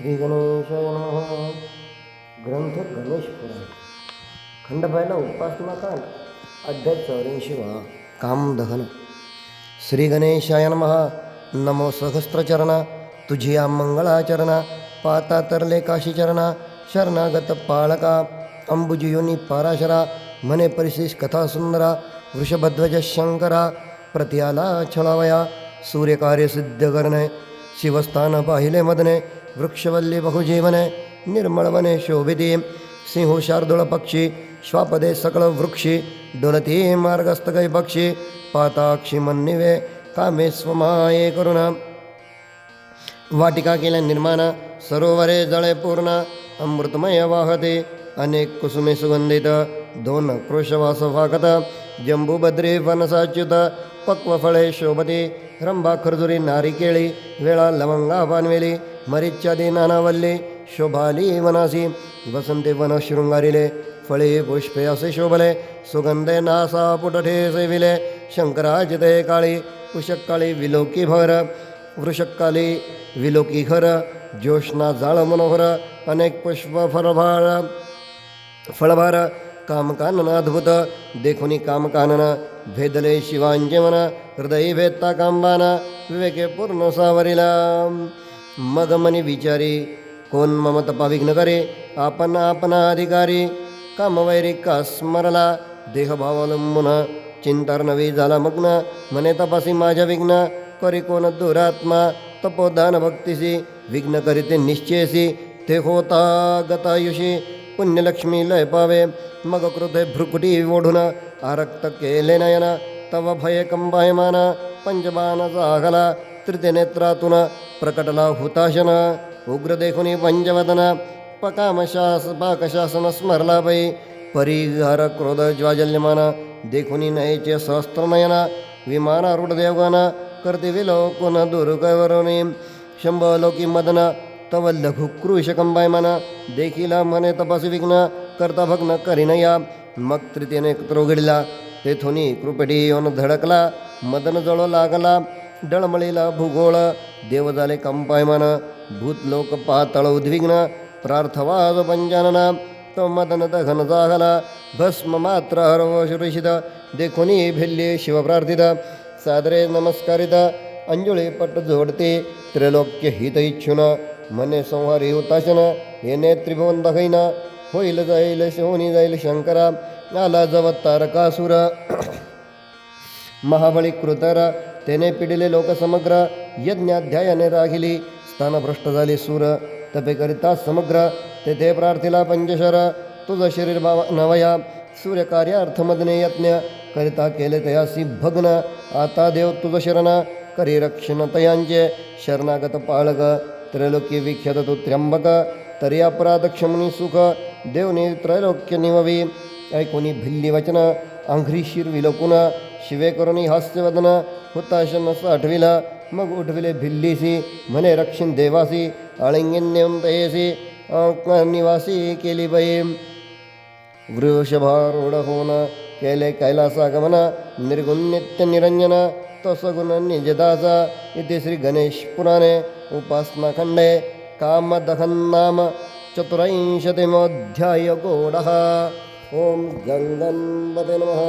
श्री गणेशाय नमः। ग्रंथ गणेश पुराण खंड पहिला उपासना कांड अध्याय काम दहन। श्री गणेशाय नमः। नमो सहस्त्रचरणा। तुझिया मंगळाचरणा पाता तरले काशीचरणा शरणागत पाळका अंबुजयोनी पाराशरा। मने परिशिष कथा सुंदरा। वृषभध्वज शंकरा। प्रतियाला छळावया सूर्यकार्य सिद्ध करणे। शिवस्थान पाहिले मदने। वृक्षवल्ली बहुजीवने निर्मळवने शोभिती सिंह शार्दूळ पक्षी श्वापदे सकळ वृक्षी डोलती मार्गस्थकै पक्षी पाताक्षी मन्निवे कामे स्वमाये करुण। वाटिका केल्या निर्माण सरोवरे जळे पूर्ण अमृतमय वाहते अनेक कुसुमे सुगंधित दोन क्रोशवास वाकत जंबूबद्री वनसाच्युत पक्वफळे शोभते रंभा खर्जुरी नारिकेळी वेळा लवंगा पानवेली मरिच्छादे नानावल्ली शोभाली वनासी वसंते वन शृंगारिले फळे पुष्पे असे शोभले सुगंधे नासा पुटठे सेविले शंकराजिते काळी कुशकाळी विलोकी भर वृषकाली विलोकी खर ज्योष्णा जाळ मनोहर अनेक पुष्प फळभार फळभार कामकानन अद्भुत देखुनी कामकानन भेदले शिवांचे मन हृदयी भेदता कांबाना विवेके पूर्ण सावरिला मग मनी विचारी कोण मम तपा विघ्न करे आपण आपणा अधिकारी कामवैरी का स्मरला देहभावालंबुन नवी झाला मग्न मने तपासी माझ्या विघ्न करी कोण दुरात्मा तपोदान भक्तीसी विघ्न करीते निश्चयसी ते होता गतायुषी पुण्यलक्ष्मी लय पावे मग कृते भ्रुकुटी ओढून आरक्त केले नयन तव भय कंबायमान पंचबाण जागला तृतीयनेत्रातून प्रकटला हुताशन उग्र देखुनी पंचवदन पकामशास पाकशासन स्मरला पै परिहर क्रोध ज्वाजल्यमान देखुनी नयचे सहस्त्रनयन विमानारूढ देवगण करते विलोकुन दुर्गवरुणी शंभलोकी मदन तव लघु क्रूशकंबायमान देखीला मने तपासी विघ्न करता भग्न करीनया मग तृतीयने त्रोघडला तेथुनी कृपटी येऊन धडकला मदन जळो लागला डळमळीला भूगोळ देव झाले कंपायमान भूतलोक पातळ उद्विग्न प्रार्थवाद पंचानना तो मदन दघन जागला भस्म मात्र हरव शुरुषित देखुनी भिल्ले शिवप्रार्थित सादरे नमस्कारित अंजुळे पट जोडते त्रैलोक्य हित इच्छुन मने संहारी हुताशन येणे त्रिभुवन दखैना होईल जाईल शिवनी जाईल शंकरा आला जव तारकासुर महाबळी कृतर तेने पिडिले लोकसमग्र यज्ञाध्यायाने राखिली स्थानभ्रष्ट झाले सूर. तपेकरिता समग्र. तेथे प्रार्थिला पंचशर तुझ शरीर भाव नवया. सूर्यकार्यार्थमदने यज्ञ. करिता केले तयासी भग्न. आता देव तुझ शरण. करी रक्षण तयांचे. शरणागत पाळग. त्रैलोक्य विख्यात तू त्र्यंबक. तरी अपराध क्षमनी सुख. देवनी त्रैलोक्य निववी. ऐकोनी भिल्ली वचन. आंघ्री शिर विलोकुन शिवे करुणी हास्यवदन. हुताशन साठविला. मगुढविले भिल्लिसि मने रक्षिन् देवासी आलिङ्गिन्यसि निवासी किलि वैं वृषभारूढून कैले कैलासागमन निर्गुणनित्यनिरञ्जन तस्गुण निजदास इति श्रीगणेशपुराणे उपासनाखण्डे कामदखन्नाम चतुरैशतिमोऽध्यायगोढः ॐ गङ्गन्वते नमः.